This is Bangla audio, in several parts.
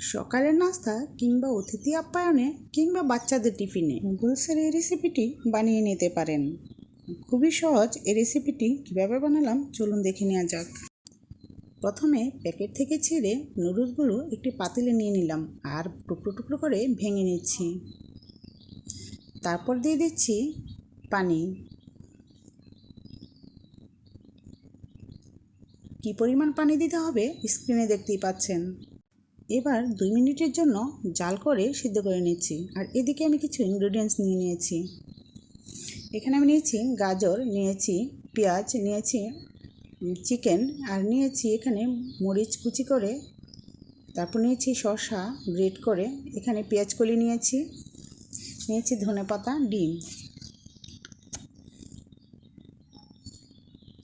সকালের নাস্তা কিংবা অতিথি আপ্যায়নে কিংবা বাচ্চাদের টিফিনে নুডলসের এই রেসিপিটি বানিয়ে নিতে পারেন। খুবই সহজ এই রেসিপিটি কীভাবে বানালাম? চলুন দেখে নেওয়া যাক। প্রথমে প্যাকেট থেকে ছেড়ে নুডলসগুলো একটি পাতিলে নিয়ে নিলাম আর টুকরো টুকরো করে ভেঙে নিচ্ছি। তারপর দিয়ে দিচ্ছি পানি। কি পরিমাণ পানি দিতে হবে স্ক্রিনে দেখতেই পাচ্ছেন। এবার দুই মিনিটের জন্য জাল করে সিদ্ধ করে নিচ্ছি। আর এদিকে আমি কিছু ইনগ্রেডিয়েন্টস নিয়ে নিয়েছি। এখানে আমি নিয়েছি গাজর, নিয়েছি পেঁয়াজ, নিয়েছি চিকেন আর নিয়েছি এখানে মরিচ কুচি করে, তারপর নিয়েছি শসা গ্রেট করে, এখানে পেঁয়াজ কলি নিয়েছি নিয়েছি ধনে পাতা, ডিম।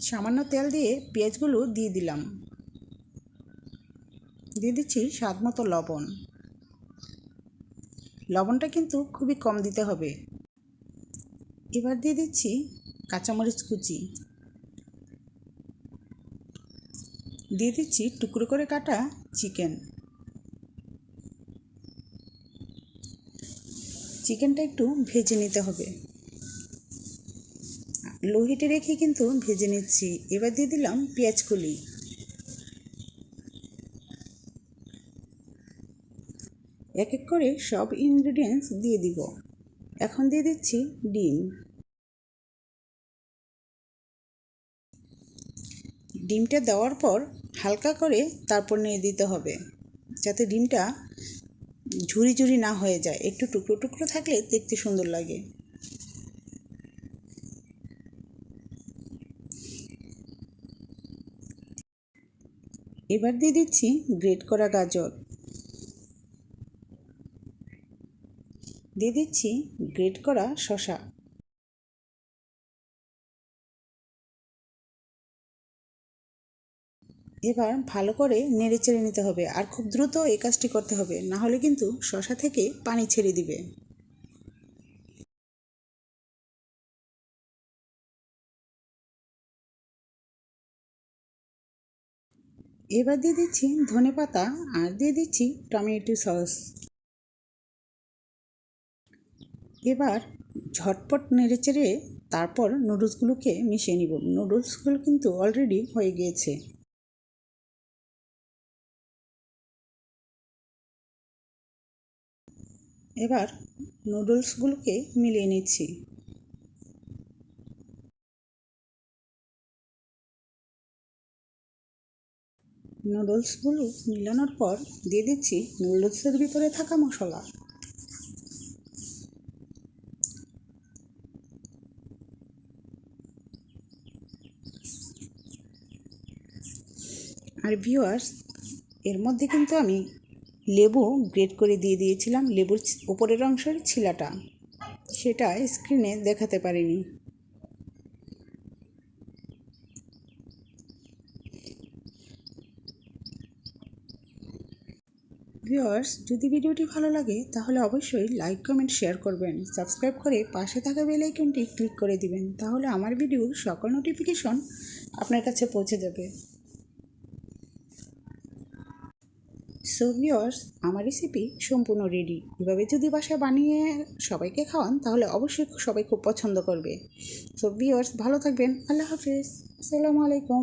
সামান্য তেল দিয়ে পেঁয়াজগুলো দিয়ে দিলাম। দিয়ে দিচ্ছি স্বাদ মতো লবণ। লবণটা কিন্তু খুবই কম দিতে হবে। এবার দিয়ে দিচ্ছি কাঁচামরিচ কুচি। দিয়ে দিচ্ছি টুকরো করে কাটা চিকেন। চিকেনটা একটু ভেজে নিতে হবে। লো হিটে রেখে কিন্তু ভেজে নিচ্ছি। এবার দিয়ে দিলাম পেঁয়াজ কলি। এক এক করে সব ইনগ্রিডিয়েন্টস দিয়ে দিব। এখন দিয়ে দিচ্ছি ডিম। ডিমটা দেওয়ার পর হালকা করে তারপর নিয়ে দিতে হবে, যাতে ডিমটা ঝুরি ঝুরি না হয়ে যায়। একটু টুকরো টুকরো থাকলে দেখতে সুন্দর লাগে। এবার দিয়ে দিচ্ছি গ্রেট করা গাজর। দিয়ে দিচ্ছি গ্রেট করা শশা এবার ভালো করে নেড়ে চেড়ে নিতে হবে আর খুব দ্রুত এই কাজটি করতে হবে, না হলে কিন্তু শশা থেকে পানি ছেড়ে দিবে। এবার দিয়ে দিচ্ছি ধনে পাতা আর দিয়ে দিচ্ছি টমেটো সস। এবার ঝটপট নেড়ে চেড়ে তারপর নুডলসগুলোকে মিশিয়ে নিব। নুডলসগুলো কিন্তু অলরেডি হয়ে গিয়েছে। এবার নুডলসগুলোকে মিলিয়ে নিচ্ছি। নুডলসগুলো মিলানোর পর দিয়ে দিচ্ছি নুডলসের ভিতরে থাকা মশলা। আর ভিউয়ার্স এর মধ্যে কিন্তু আমি লেবু গ্রেট করে দিয়ে দিয়েছিলাম। লেবুর উপরের অংশের ছিলাটা। সেটা স্ক্রিনে দেখাতে পারিনি। ভিউয়ার্স যদি ভিডিওটি ভালো লাগে, তাহলে অবশ্যই লাইক কমেন্ট শেয়ার করবেন। সাবস্ক্রাইব করে পাশে থাকা বেল আইকনটি ক্লিক করে দিবেন। তাহলে আমার ভিডিওর সকল নোটিফিকেশন আপনার কাছে পৌঁছে যাবে। সো ভিওর্স আমার রেসিপি সম্পূর্ণ রেডি এভাবে যদি বাসায় বানিয়ে সবাইকে খাওয়ান, তাহলে অবশ্যই সবাই খুব পছন্দ করবে। সো ভিওর্স ভালো থাকবেন। আল্লাহ হাফিজ। আসসালামু আলাইকুম।